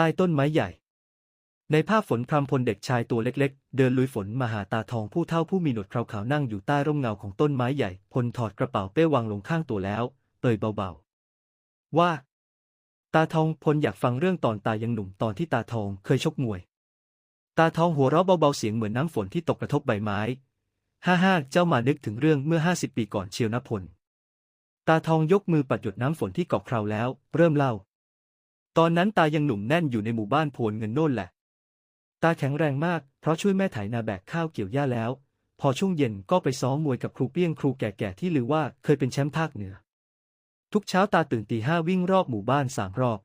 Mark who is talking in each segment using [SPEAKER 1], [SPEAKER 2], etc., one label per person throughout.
[SPEAKER 1] ใต้ต้นไม้ใหญ่ ในภาพฝนพรำพลเด็กชายตัวเล็กๆ เดินลุยฝนมาหาตาทองผู้เฒ่าผู้มีหนวดขาวๆนั่งอยู่ใต้ร่มเงาของต้นไม้ใหญ่ พลถอดกระเป๋าเป้วางลงข้างตัวแล้วเอ่ยเบาๆ ว่า ตาทองพลอยากฟังเรื่องตอนตายังหนุ่มตอนที่ตาทองเคยชกมวย ตาทองหัวเราะเบาๆเสียงเหมือนน้ำฝนที่ตกกระทบใบไม้ ฮ่าฮ่าเจ้ามานึกถึงเรื่องเมื่อห้าสิบปีก่อนเชียวนะพลตาทองยกมือปัดหยดน้ำฝนที่เกาะคราวแล้ว เริ่มเล่า ตอนนั้นตายังหนุ่มแน่นอยู่ในหมู่บ้านโพนเงินโน่นแหละ ตาแข็งแรงมาก เพราะช่วยแม่ไถนาแบกข้าวเกี่ยวหญ้าแล้ว พอช่วงเย็นก็ไปซ้อมมวยกับครูเปี้ยงครูแก่ๆที่ลือว่าเคยเป็นแชมป์ภาคเหนือ ทุกเช้าตาตื่นตีห้าวิ่งรอบหมู่บ้านสามรอบ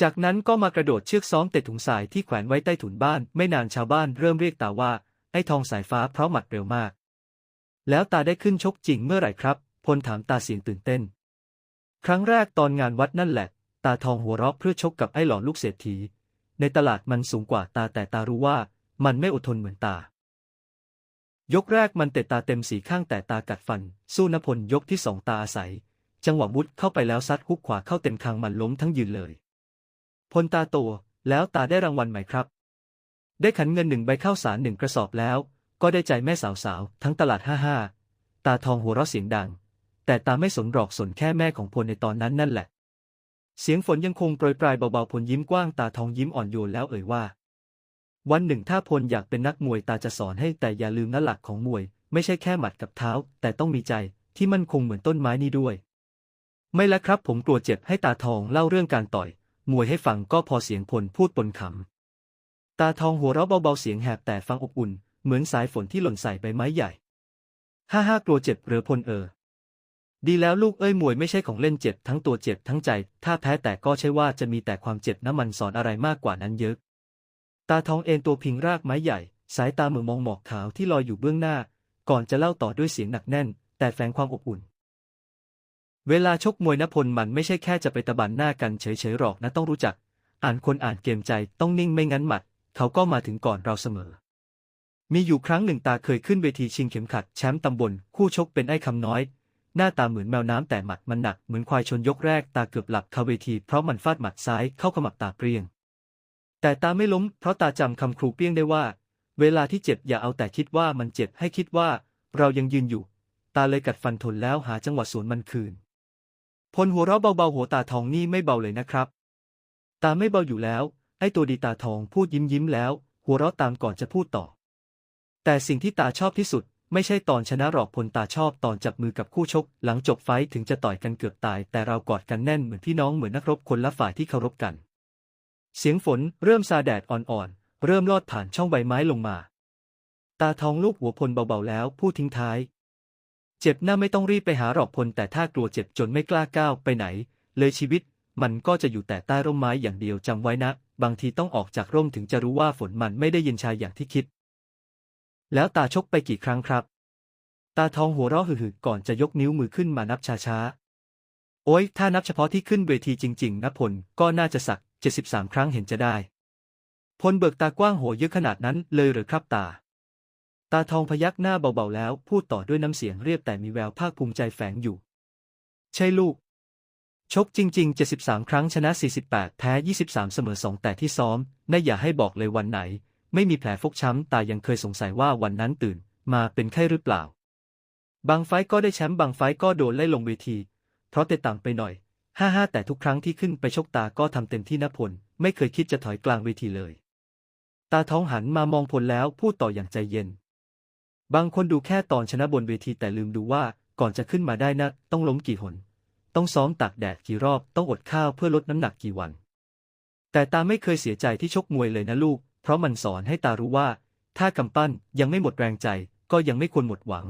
[SPEAKER 1] จากนั้นก็มากระโดดเชือกซ้อมเตะถุงสายที่แขวนไว้ใต้ถุนบ้าน ไม่นานชาวบ้านเริ่มเรียกตาว่า ไอ้ทองสายฟ้าเพราะหมัดเร็วมาก แล้วตาได้ขึ้นชกจริงเมื่อไหร่ครับ พลถามตาเสียงตื่นเต้น ครั้งแรกตอนงานวัดนั่นแหละ ตาทองหัวเราะเพื่อชกกับไอ้หลอนลูกเศรษฐี ในตลาดมันสูงกว่าตาแต่ตารู้ว่ามันไม่อดทนเหมือนตา ยกแรกมันเตะตาเต็มสีข้างแต่ตากัดฟัน สู้นพลยกที่สองตาอาศัย จังหวะมุดเข้าไปแล้วซัดฮุกขวาเข้าเต็มคางมันล้มทั้งยืนเลย พลตาโตแล้วตาได้รางวัลไหมครับ ได้ขันเงินหนึ่งใบข้าวสารหนึ่งกระสอบแล้ว ก็ได้ใจแม่สาวๆทั้งตลาดห้าห้าตาทองหัวเราะเสียงดัง แต่ตาไม่สนหรอกสนแค่แม่ของพลในตอนนั้นนั่นแหละ เสียงฝนยังคงโปรยปลายเบาๆพลยิ้มกว้างตาทองยิ้มอ่อนโยนแล้วเอ่ยว่า วันหนึ่งถ้าพลอยากเป็นนักมวยตาจะสอนให้แต่อย่าลืมนะหลักของมวย ไม่ใช่แค่หมัดกับเท้า แต่ต้องมีใจที่มั่นคงเหมือนต้นไม้นี่ด้วย ไม่ละครับผมกลัวเจ็บให้ตาทองเล่าเรื่องการต่อย มวยให้ฟังก็พอเสียงพลพูดปนขำ ตาทองหัวเราะเบาๆเสียงแหบแต่ฟังอบอุ่น เหมือนสายฝนที่หล่นใส่ใบไม้ใหญ่ห้าห้ากลัวเจ็บหรือพลเออ ดีแล้วลูกเอ้ยมวยไม่ใช่ของเล่นเจ็บทั้งตัวเจ็บทั้งใจ ถ้าแพ้แต่ก็ใช่ว่าจะมีแต่ความเจ็บน้ำมันสอนอะไรมากกว่านั้นเยอะ ตาทองเอ็นตัวพิงรากไม้ใหญ่ สายตาเหมือมองหมอกขาวที่ลอยอยู่เบื้องหน้า ก่อนจะเล่าต่อด้วยเสียงหนักแน่น แต่แฝงความอบอุ่น เวลาชกมวยนพลมันไม่ใช่แค่จะไปตะบันหน้ากันเฉยๆหรอกนะต้องรู้จัก อ่านคนอ่านเกมใจต้องนิ่งไม่งั้นหมัด เขาก็มาถึงก่อนเราเสมอมีอยู่ครั้งหนึ่งตาเคยขึ้นเวทีชิงเข็มขัดแชมป์ตำบล คู่ชกเป็นไอ้คำน้อย หน้าตาเหมือนแมวน้ำแต่หมัดมันหนักเหมือนควายชนยกแรกตาเกือบหลับคาเวทีเพราะมันฟาดหมัดซ้ายเข้าขมับตาเปรี้ยง แต่ตาไม่ล้มเพราะตาจำคำครูเปี้ยงได้ว่า เวลาที่เจ็บอย่าเอาแต่คิดว่ามันเจ็บให้คิดว่า เรายังยืนอยู่ ตาเลยกัดฟันทนแล้วหาจังหวะสวนมันคืน พลหัวเราะเบาๆหัวตาทองนี่ไม่เบาเลยนะครับ ตาไม่เบาอยู่แล้ว ไอ้ตัวดีตาทองพูดยิ้มยิ้มแล้ว หัวเราะตามก่อนจะพูดต่อ แต่สิ่งที่ตาชอบที่สุด ไม่ใช่ตอนชนะหรอกพลตาชอบตอนจับมือกับคู่ชก หลังจบไฟถึงจะต่อยกันเกือบตาย แต่เรากอดกันแน่นเหมือนพี่น้องเหมือนนักรบคนละฝ่ายที่เคารพกัน เสียงฝนเริ่มซาแดดอ่อนๆ เริ่มลอดผ่านช่องใบไม้ลงมา ตาทองลูกหัวพลเบาๆแล้วพูดทิ้งท้าย เจ็บหน้าไม่ต้องรีบไปหาหรอกพลแต่ถ้ากลัวเจ็บจนไม่กล้าก้าวไปไหน เลยชีวิต มันก็จะอยู่แต่ใต้ร่มไม้อย่างเดียวจำไว้นะ บางทีต้องออกจากร่มถึงจะรู้ว่าฝนมันไม่ได้เย็นชายอย่างที่คิด แล้วตาชกไปกี่ครั้งครับ ตาทองหัวเราะหึ่ๆก่อนจะยกนิ้วมือขึ้นมานับช้าๆ โอ้ยถ้านับเฉพาะที่ขึ้นเวทีจริงๆนะพลก็น่าจะสัก 73 ครั้งเห็นจะได้ พลเบิกตากว้างโหเยอะขนาดนั้นเลยหรือครับตา ตาทองพยักหน้าเบาๆแล้ว พูดต่อด้วยน้ำเสียงเรียบแต่มีแววภาคภูมิใจแฝงอยู่ ใช่ลูก ชกจริง ๆ 73 ครั้งชนะ 48 แพ้ 23 เสมอ 2 แต่ที่ซ้อมน่าอย่าให้บอกเลยวันไหน ไม่มีแผลฟกช้ำ ตายังเคยสงสัยว่าวันนั้นตื่น มาเป็นไข้หรือเปล่า บางไฟก็ได้แชมป์บางไฟก็โดนไล่ลงเวที เพราะเตะต่างไปหน่อย ห้าห้าแต่ทุกครั้งที่ขึ้นไปชกตาก็ทำเต็มที่นะพล ไม่เคยคิดจะถอยกลางเวทีเลย ตาท้องหันมามองพลแล้วพูดต่ออย่างใจเย็น บางคนดูแค่ตอนชนะบนเวทีแต่ลืมดูว่าก่อนจะขึ้นมาได้นะ ต้องล้มกี่หน ต้องซ้อมตากแดดกี่รอบ ต้องอดข้าวเพื่อลดน้ำหนักกี่วัน แต่ตาไม่เคยเสียใจที่ชกมวยเลยนะลูก เพราะมันสอนให้ตารู้ว่า ถ้ากำปั้นยังไม่หมดแรงใจ ก็ยังไม่ควรหมดหวัง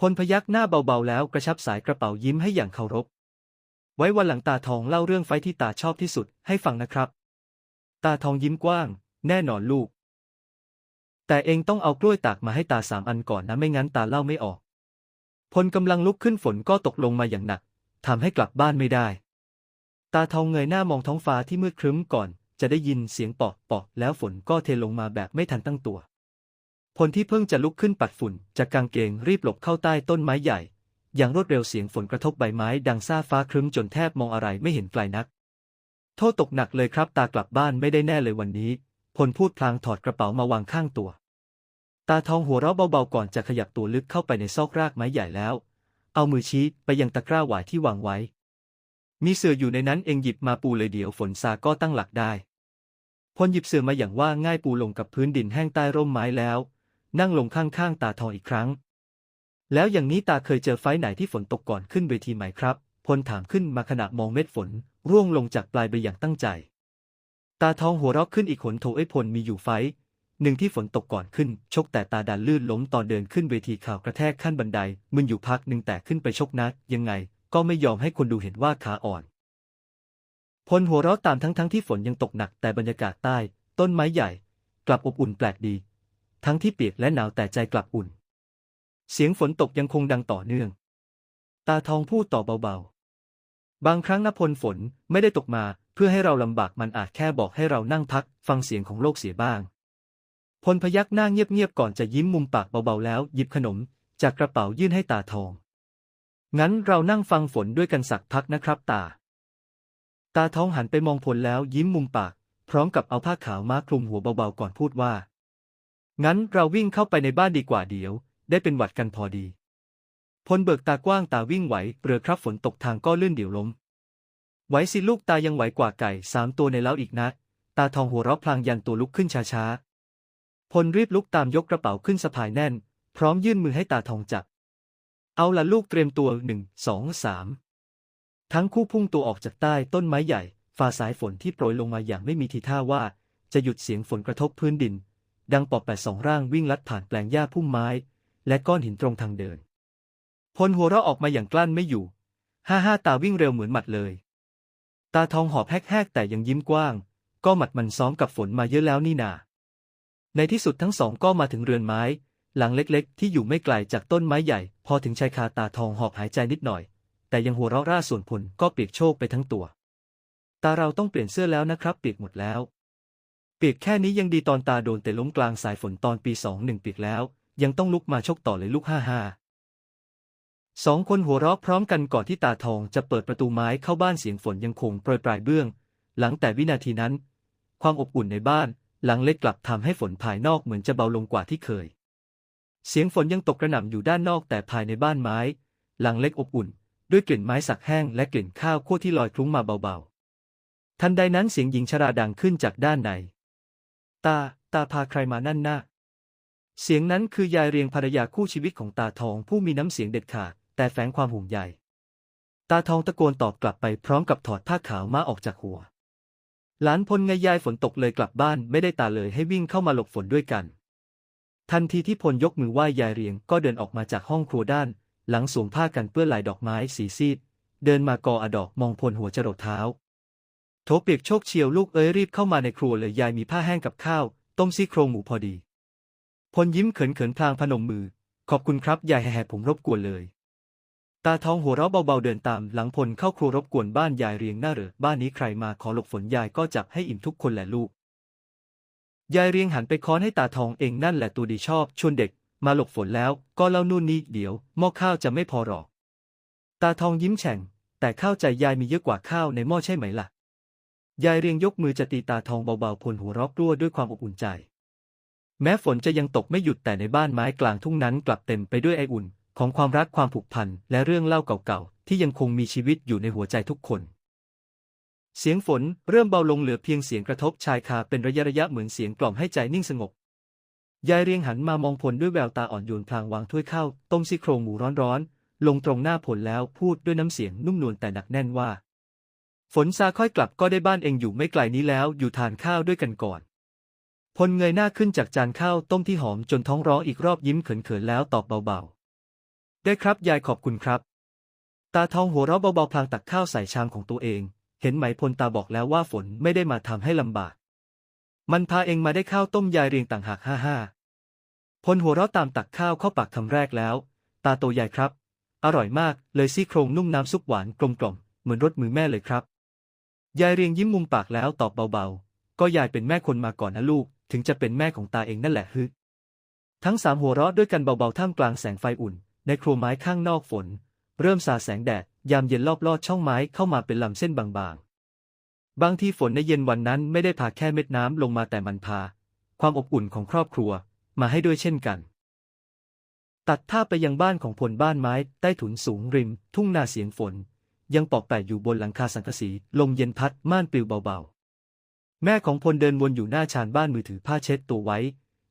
[SPEAKER 1] พลพยักหน้าเบาๆแล้วกระชับสายกระเป๋ายิ้มให้อย่างเคารพ ไว้วันหลังตาทองเล่าเรื่องไฟที่ตาชอบที่สุดให้ฟังนะครับ ตาทองยิ้มกว้าง แน่นอนลูก แต่เองต้องเอากล้วยตากมาให้ตาสามอันก่อนนะไม่งั้นตาเล่าไม่ออก พลกำลังลุกขึ้นฝนก็ตกลงมาอย่างหนักทำให้กลับบ้านไม่ได้ ตาทองเงยหน้ามองท้องฟ้าที่มืดครึ้มก่อน จะได้ยินเสียงปอกปอกแล้วฝนก็เทลงมาแบบไม่ทันตั้งตัว พลที่เพิ่งจะลุกขึ้นปัดฝุ่น จากกางเกงรีบหลบเข้าใต้ต้นไม้ใหญ่ อย่างรวดเร็วเสียงฝนกระทบใบไม้ ดังซ่าฟ้าครึ้มจนแทบมองอะไรไม่เห็นไกลนัก โทษตกหนักเลยครับตากลับบ้านไม่ได้แน่เลยวันนี้ พลพูดพลางถอดกระเป๋ามาวางข้างตัว ตาทองหัวเราะเบาๆก่อนจะขยับตัวลึกเข้าไปในซอกรากไม้ใหญ่แล้ว เอามือชี้ไปยังตะกร้าหวายที่วางไว้ มีเสื่ออยู่ในนั้นเองหยิบมาปูเลยเดี๋ยวฝนซาก็ตั้งหลักได้ พลหยิบเสื่อมาอย่างว่าง่ายปูลงกับพื้นดินแห้งใต้ร่มไม้แล้ว นั่งลงข้างๆตาทองอีกครั้ง แล้วอย่างนี้ตาเคยเจอไฟไหนที่ฝนตกก่อนขึ้นเวทีไหมครับ พลถามขึ้นมาขณะมองเม็ดฝน ร่วงลงจากปลายใบอย่างตั้งใจ ตาทองหัวเราะขึ้นอีกขนโถไอ้พลมีอยู่ไฟหนึ่งที่ฝนตกก่อนขึ้น ชกแต่ตาดันลื่นล้มตอนเดินขึ้นเวทีข่าวกระแทกขั้นบันไดมึนอยู่พักหนึ่งแต่ขึ้นไปชกนัดยังไง ก็ไม่ยอมให้คนดูเห็นว่าขาอ่อน พลหัวเราะตามทั้งทั้งที่ฝนยังตกหนักแต่บรรยากาศใต้ ต้นไม้ใหญ่ กลับอบอุ่นแปลกดี ทั้งที่เปียกและหนาวแต่ใจกลับอุ่น เสียงฝนตกยังคงดังต่อเนื่อง ตาทองพูดต่อเบาๆ บางครั้งนะพลฝนไม่ได้ตกมาเพื่อให้เราลำบากมันอาจแค่บอกให้เรานั่งพัก ฟังเสียงของโลกเสียบ้าง พลพยักหน้าเงียบๆก่อนจะยิ้มมุมปากเบาๆแล้วหยิบขนม จากกระเป๋ายื่นให้ตาทองงั้นเรานั่งฟังฝนด้วยกันสักพักนะครับตา ตาทองหันไปมองพลแล้วยิ้มมุมปาก พร้อมกับเอาผ้าขาวมาคลุมหัวเบาๆก่อนพูดว่า งั้นเราวิ่งเข้าไปในบ้านดีกว่าเดี๋ยว ได้เป็นหวัดกันพอดี พลเบิกตากว้างตาวิ่งไหวเรือครับฝนตกทางก็ลื่นเดี๋ยวล้ม ไหวสิลูกตายังไหวกว่าไก่สามตัวในเล้าอีกนะ ตาทองหัวเราะพลางยันตัวลุกขึ้นช้าๆ พลรีบลุกตามยกกระเป๋าขึ้นสะพายแน่น พร้อมยื่นมือให้ตาทองจับ เอาละลูกเตรียมตัวหนึ่งสองสาม ทั้งคู่พุ่งตัวออกจากใต้ต้นไม้ใหญ่ ฝ่าสายฝนที่โปรยลงมาอย่างไม่มีทีท่าว่า จะหยุดเสียงฝนกระทบพื้นดิน ดังปอบแปดสองร่างวิ่งลัดผ่านแปลงหญ้าพุ่มไม้ และก้อนหินตรงทางเดิน พลหัวเราะออกมาอย่างกลั้นไม่อยู่ ห้าห้าตาวิ่งเร็วเหมือนหมัดเลย ตาทองหอบแฮกๆแต่ยังยิ้มกว้าง ก็หมัดมันซ้อมกับฝนมาเยอะแล้วนี่นา ในที่สุดทั้งสองก็มาถึงเรือนไม้ หลังเล็กๆ ที่อยู่ไม่ไกลจากต้นไม้ใหญ่ พอถึงชายคาตาทองหอบหายใจนิดหน่อย แต่ยังหัวเราะร่าส่วนพลก็เปียกโชกไปทั้งตัว ตาเราต้องเปลี่ยนเสื้อแล้วนะครับ เปียกหมดแล้ว เปียกแค่นี้ยังดีตอนตาโดนแต่ล้มกลางสายฝนตอนปีสองหนึ่งเปียกแล้ว ยังต้องลุกมาชกต่อเลยลูกห้าห้าสองคนหัวเราะพร้อมกันก่อนที่ตาทองจะเปิดประตูไม้เข้าบ้านเสียงฝนยังคงโปรยปลายเบื้อง หลังแต่วินาทีนั้น ความอบอุ่นในบ้าน หลังเล็กกลับทำให้ฝนภายนอกเหมือนจะเบาลงกว่าที่เคย เสียงฝนยังตกกระหน่ำอยู่ด้านนอกแต่ภายในบ้านไม้ หลังเล็กอบอุ่น ด้วยกลิ่นไม้สักแห้งและกลิ่นข้าวคั่วที่ลอยคลุ้งมาเบาๆ ทันใดนั้นเสียงหญิงชราดังขึ้นจากด้านใน ตา ตาพาใครมานั่นน้าเสียงนั้นคือยายเรียงภรรยาคู่ชีวิตของตาทองผู้มีน้ำเสียงเด็ดขาด แต่แฝงความห่วงใย ตาทองตะโกนตอบกลับไปพร้อมกับถอดผ้าขาวมาออกจากหัว หลานพลไงยายฝนตกเลยกลับบ้านไม่ได้ตาเลยให้วิ่งเข้ามาหลบฝนด้วยกัน ทันทีที่พลยกมือไหว้ยายเรียงก็เดินออกมาจากห้องครัวด้าน หลังสวมผ้ากันเปื้อนลายดอกไม้สีซีด เดินมากออดอกมองพลหัวจรดเท้า โถเปียกโชคเชียวลูกเอ้ยรีบเข้ามาในครัวเลยยายมีผ้าแห้งกับข้าว ต้มซี่โครงหมูพอดี พลยิ้มเขินเขินพลางพนมมือ ขอบคุณครับยายแห่ผมรบกวนเลย ตาทองหัวเราะเบาๆเดินตาม หลังพลเข้าครัวรบกวนบ้านยายเรียงหน้าเหรอบ้านนี้ใครมาขอหลบฝนยายก็จับให้อิ่มทุกคนแหละลูกยายเรียงหันไปค้อนให้ตาทองเองนั่นแหละตัวดีชอบชวนเด็ก มาหลบฝนแล้วก็เล่านู่นนี่เดี๋ยวหม้อข้าวจะไม่พอหรอก ตาทองยิ้มแฉ่ง แต่ข้าวใจยายมีเยอะกว่าข้าวในหม้อใช่ไหมล่ะ ยายเรียงยกมือจะตีตาทองเบาๆพลหัวรอกรั่วด้วยความอบอุ่นใจ แม้ฝนจะยังตกไม่หยุดแต่ในบ้านไม้กลางทุ่งนั้นกลับเต็มไปด้วยไออุ่น ของความรักความผูกพันและเรื่องเล่าเก่าๆที่ยังคงมีชีวิตอยู่ในหัวใจทุกคนเสียงฝนเริ่มเบาลงเหลือเพียงเสียงกระทบชายคาเป็นระยะระยะเหมือนเสียงกล่อมให้ใจนิ่งสงบ ยายเรียงหันมามองพลด้วยแววตาอ่อนโยนพลางวางถ้วยข้าวต้มซี่โครงหมูร้อนๆ ลงตรงหน้าผลแล้วพูดด้วยน้ำเสียงนุ่มนวลแต่หนักแน่นว่า ฝนซาค่อยกลับก็ได้บ้านเองอยู่ไม่ไกลนี้แล้วอยู่ทานข้าวด้วยกันก่อนพลเงยหน้าขึ้นจากจานข้าวต้มที่หอมจนท้องร้องอีกรอบยิ้มเขินๆแล้วตอบเบาๆ ได้ครับยายขอบคุณครับ ตาทองหัวเราะเบาๆพลางตักข้าวใส่ชามของตัวเอง เห็นไหมพลตาบอกแล้วว่าฝนไม่ได้มาทำให้ลำบาก มันพาเองมาได้ข้าวต้มยายเรียงต่างหากห้าห้าพลหัวเราะตามตักข้าวเข้าปากคำแรกแล้ว ตาโตยายครับ อร่อยมากเลยซี่โครงนุ่มน้ำซุปหวานกลมกล่อมเหมือนรสมือแม่เลยครับ ยายเรียงยิ้มมุมปากแล้วตอบเบาๆ ก็ยายเป็นแม่คนมาก่อนนะลูก ถึงจะเป็นแม่ของตาเองนั่นแหละฮึทั้งสามหัวเราะด้วยกันเบาๆท่ามกลางแสงไฟอุ่น ในครัวไม้ข้างนอกฝน เริ่มสาแสงแดดยามเย็นรอบลอดช่องไม้เข้ามาเป็นลำเส้นบาง บางทีฝนในเย็นวันนั้นไม่ได้พาแค่เม็ดน้ำลงมาแต่มันพา ความอบอุ่นของครอบครัวมาให้ด้วยเช่นกัน ตัดท่าไปยังบ้านของพลบ้านไม้ ใต้ถุนสูงริม ทุ่งนาเสียงฝน ยังปอกแปะอยู่บนหลังคาสังกะสีลมเย็นพัดม่านปลิวเบาๆ แม่ของพลเดินวนอยู่หน้าชานบ้านมือถือผ้าเช็ดตัวไว้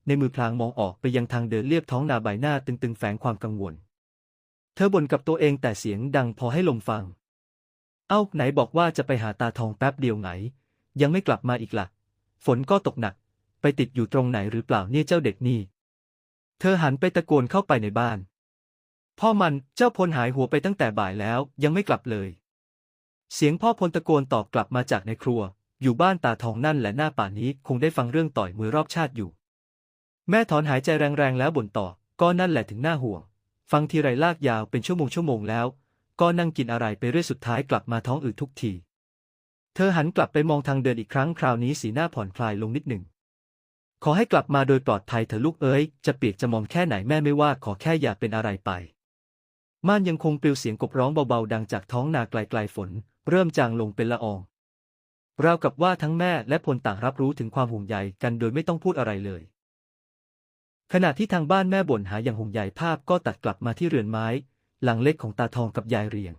[SPEAKER 1] ในมือพลางมองออกไปยังทางเดินเลียบท้องนาใบหน้าตึงๆแฝงความกังวล เธอบ่นกับตัวเองแต่เสียงดังพอให้ลมฟัง เอ้าไหนบอกว่าจะไปหาตาทองแป๊บเดียวไง ยังไม่กลับมาอีกละ่ะ ฝนก็ตกหนัก ไปติดอยู่ตรงไหนหรือเปล่าเนี่ยเจ้าเด็กนี่ เธอหันไปตะโกนเข้าไปในบ้าน พ่อมันเจ้าพลหายหัวไปตั้งแต่บ่ายแล้วยังไม่กลับเลย เสียงพ่อพลตะโกนตอบกลับมาจากในครัว อยู่บ้านตาทองนั่นแหละหน้าป่านี้คงได้ฟังเรื่องต่อยมวยรอบชาติอยู่ แม่ถอนหายใจแรงๆแล้วบ่นต่อ ก็นั่นแหละถึงหน้าห่วง ฟังทีไรลากยาวเป็นชั่วโมงชั่วโมงแล้ว ก็นั่งกินอะไรไปเรื่อยสุดท้ายกลับมาท้องอืดทุกที เธอหันกลับไปมองทางเดินอีกครั้งคราวนี้สีหน้าผ่อนคลายลงนิดหนึ่ง ขอให้กลับมาโดยปลอดภัยเถอะลูกเอ้ย จะเปียกจะมองแค่ไหนแม่ไม่ว่าขอแค่อย่าเป็นอะไรไป ม่านยังคงปลิวเสียงกบร้องเบาๆ ดังจากท้องนาไกลๆฝน เริ่มจางลงเป็นละอองราวกับว่าทั้งแม่และพลต่างรับรู้ถึงความห่วงใยกันโดยไม่ต้องพูดอะไรเลย ขณะที่ทางบ้านแม่บ่นหาอย่างห่วงใยภาพก็ตัดกลับมาที่เรือนไม้ หลังเล็กของตาทองกับยายเรียง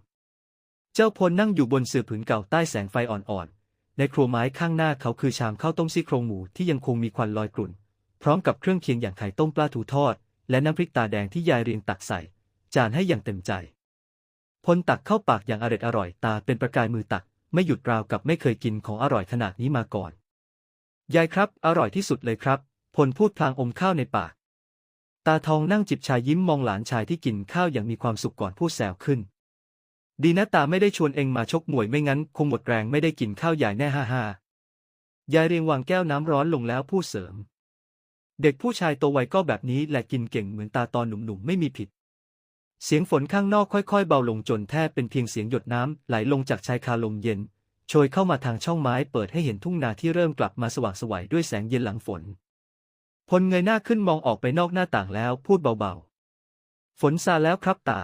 [SPEAKER 1] เจ้าพลนั่งอยู่บนเสื่อผืนเก่าใต้แสงไฟอ่อนๆ ในครัวไม้ข้างหน้าเขาคือชามข้าวต้มซี่โครงหมูที่ยังคงมีควันลอยกลุ่น พร้อมกับเครื่องเคียงอย่างไข่ต้มปลาถูทอด และน้ำพริกตาแดงที่ยายเรียงตักใส่ จานให้อย่างเต็มใจ พลตักเข้าปากอย่างอร็ดอร่อยตาเป็นประกายมือตัก ไม่หยุดราวกับไม่เคยกินของอร่อยขนาดนี้มาก่อน ยายครับ อร่อยที่สุดเลยครับ พลพูดพลางอมข้าวในปาก ตาทองนั่งจิบชายยิ้มมองหลานชายที่กินข้าวอย่างมีความสุขก่อนพูดแซวขึ้น ดีนะตาไม่ได้ชวนเองมาชกมวยไม่งั้น คงหมดแรงไม่ได้กินข้าวใหญ่แน่ฮ่าฮ่ายายเรียงวางแก้วน้ำร้อนลงแล้วพูดเสริม เด็กผู้ชายโตวัยก็แบบนี้แหละกินเก่งเหมือนตาตอนหนุ่มๆไม่มีผิด เสียงฝนข้างนอกค่อยๆ เบาลงจนแทบเป็นเพียงเสียงหยดน้ำไหลลงจากชายคาลมเย็นโชยเข้ามาทางช่องไม้เปิดให้เห็นทุ่งนาที่เริ่มกลับมาสว่างไสวัยด้วยแสงเย็นหลังฝน พลเงยหน้าขึ้นมองออกไปนอกหน้าต่างแล้วพูดเบาๆ ฝนซาแล้วครับตา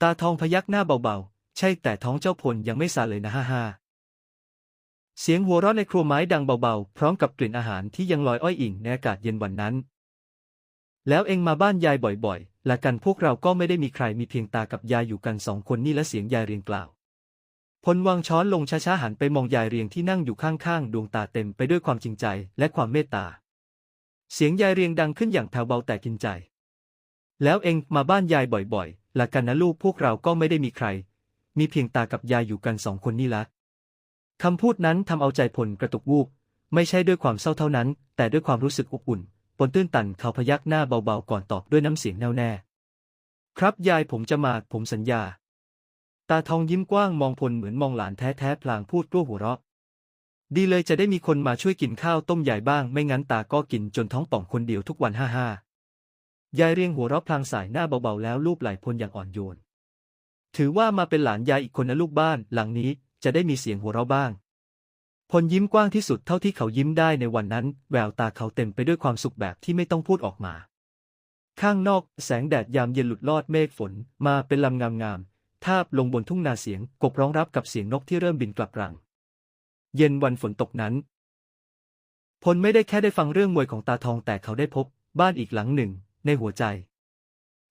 [SPEAKER 1] ตาทองพยักหน้าเบาๆ ใช่แต่ท้องเจ้าพลยังไม่ซาเลยนะฮ่าฮ่าเสียงหัวเราะในครัวไม้ดังเบาๆ พร้อมกับกลิ่นอาหารที่ยังลอยอ้อยอิ่งในอากาศเย็นวันนั้น แล้วเองมาบ้านยายบ่อยๆ ละกันพวกเราก็ไม่ได้มีใครมีเพียงตากับยายอยู่กันสองคนนี่และเสียงยายเรียงกล่าว พลวางช้อนลงช้าๆหันไปมองยายเรียงที่นั่งอยู่ข้างๆ ดวงตาเต็มไปด้วยความจริงใจและความเมตตา เสียงยายเรียงดังขึ้นอย่างแผ่วเบาแต่กินใจ แล้วเองมาบ้านยายบ่อยๆละกันนะลูกพวกเราก็ไม่ได้มีใคร มีเพียงตากับยายอยู่กันสองคนนี่ละคำพูดนั้นทำเอาใจพลกระตุกวูบ ไม่ใช่ด้วยความเศร้าเท่านั้น แต่ด้วยความรู้สึกอบอุ่น ปนตื้นตันเขาพยักหน้าเบาๆก่อนตอบด้วยน้ำเสียงแน่วแน่ ครับยายผมจะมา ผมสัญญา ตาทองยิ้มกว้างมองพลเหมือนมองหลานแท้ๆพลางพูดกลั้วหัวเราะ ดีเลยจะได้มีคนมาช่วยกินข้าวต้มยายบ้าง ไม่งั้นตาก็กินจนท้องป่องคนเดียวทุกวันฮ่าฮ่ายายเรียงหัวเราะพลางสายหน้าเบาๆแล้วลูบไหล่พลอย่างอ่อนโยน ถือว่ามาเป็นหลานยายอีกคนนะลูกบ้าน หลังนี้จะได้มีเสียงหัวเราะบ้าง พลยิ้มกว้างที่สุดเท่าที่เขายิ้มได้ในวันนั้น แววตาเขาเต็มไปด้วยความสุขแบบที่ไม่ต้องพูดออกมา ข้างนอกแสงแดดยามเย็นหลุดลอดเมฆฝน มาเป็นลำงามๆทาบลงบนทุ่งนาเสียงกบร้องรับกับเสียงนกที่เริ่มบินกลับรัง เย็นวันฝนตกนั้น พลไม่ได้แค่ได้ฟังเรื่องมวยของตาทองแต่เขาได้พบบ้านอีกหลังหนึ่ง ในหัวใจ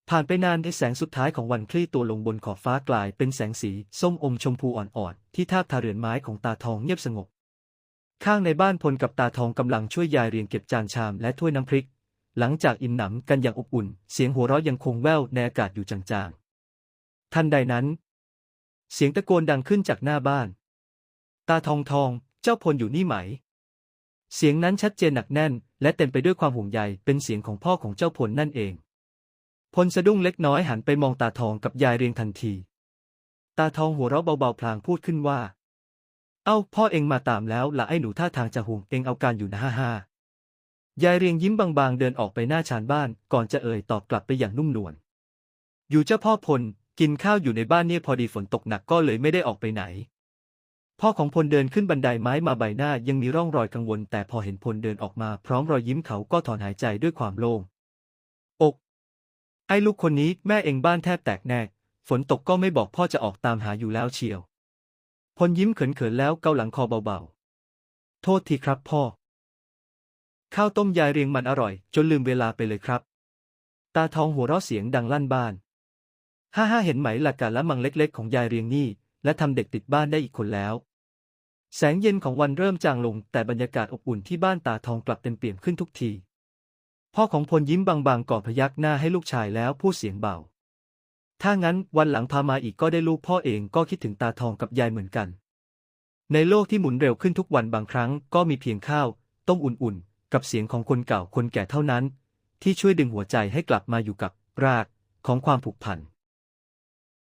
[SPEAKER 1] ผ่านไปนานในแสงสุดท้ายของวันคลี่ตัวลงบนขอบฟ้ากลายเป็นแสงสี ส้มอมชมพูอ่อนๆที่ทาบทาเรือนไม้ของตาทองเงียบสงบ ข้างในบ้านพลกับตาทองกำลังช่วยยายเรียงเก็บจานชามและถ้วยน้ำพริก หลังจากอิ่มหนำกันอย่างอบอุ่น เสียงหัวเราะยังคงแว่วในอากาศอยู่จางๆทันใดนั้น เสียงตะโกนดังขึ้นจากหน้าบ้าน ตาทองทอง เจ้าพลอยู่นี่ไหม เสียงนั้นชัดเจนหนักแน่น และเต็มไปด้วยความห่วงใย เป็นเสียงของพ่อของเจ้าพลนั่นเอง พลสะดุ้งเล็กน้อยหันไปมองตาทองกับยายเรียงทันที ตาทองหัวเราะเบาๆพลางพูดขึ้นว่า เอ้า พ่อเองมาตามแล้วละไอ้หนูท่าทางจะห่วงเองเอาการอยู่นะฮ่าฮ่ายายเรียงยิ้มบางๆ เดินออกไปหน้าชานบ้าน ก่อนจะเอ่ยตอบกลับไปอย่างนุ่มนวล อยู่เจ้าพ่อพล กินข้าวอยู่ในบ้านเนี่ยพอดีฝนตกหนักก็เลยไม่ได้ออกไปไหน พ่อของพลเดินขึ้นบันไดไม้มาใบหน้ายังมีร่องรอยกังวล แต่พอเห็นพลเดินออกมาพร้อมรอยยิ้มเขาก็ถอนหายใจด้วยความโล่งอก ไอ้ลูกคนนี้แม่เองบ้านแทบแตกแน่ฝนตกก็ไม่บอกพ่อจะออกตามหาอยู่แล้วเชียวพลยิ้มเขินๆแล้วเกาหลังคอเบาๆ โทษทีครับพ่อ ข้าวต้มยายเรียงมันอร่อย จนลืมเวลาไปเลยครับ ตาทองหัวเราะเสียงดังลั่นบ้าน ฮ่าฮ่าเห็นไหมหลักการละมังเล็กๆ ของยายเรียงนี่และทำเด็กติดบ้านได้อีกคนแล้ว แสงเย็นของวันเริ่มจางลง แต่บรรยากาศอบอุ่นที่บ้านตาทองกลับเต็มเปี่ยมขึ้นทุกที พ่อของพลยิ้มบางๆก่อนพยักหน้าให้ลูกชายแล้วพูดเสียงเบา ถ้างั้นวันหลังพามาอีกก็ได้ลูกพ่อเองก็คิดถึงตาทองกับยายเหมือนกัน ในโลกที่หมุนเร็วขึ้นทุกวันบางครั้งก็มีเพียงข้าว ต้มอุ่นๆ กับเสียงของคนเก่าคนแก่เท่านั้น ที่ช่วยดึงหัวใจให้กลับมาอยู่กับรากของความผูกพัน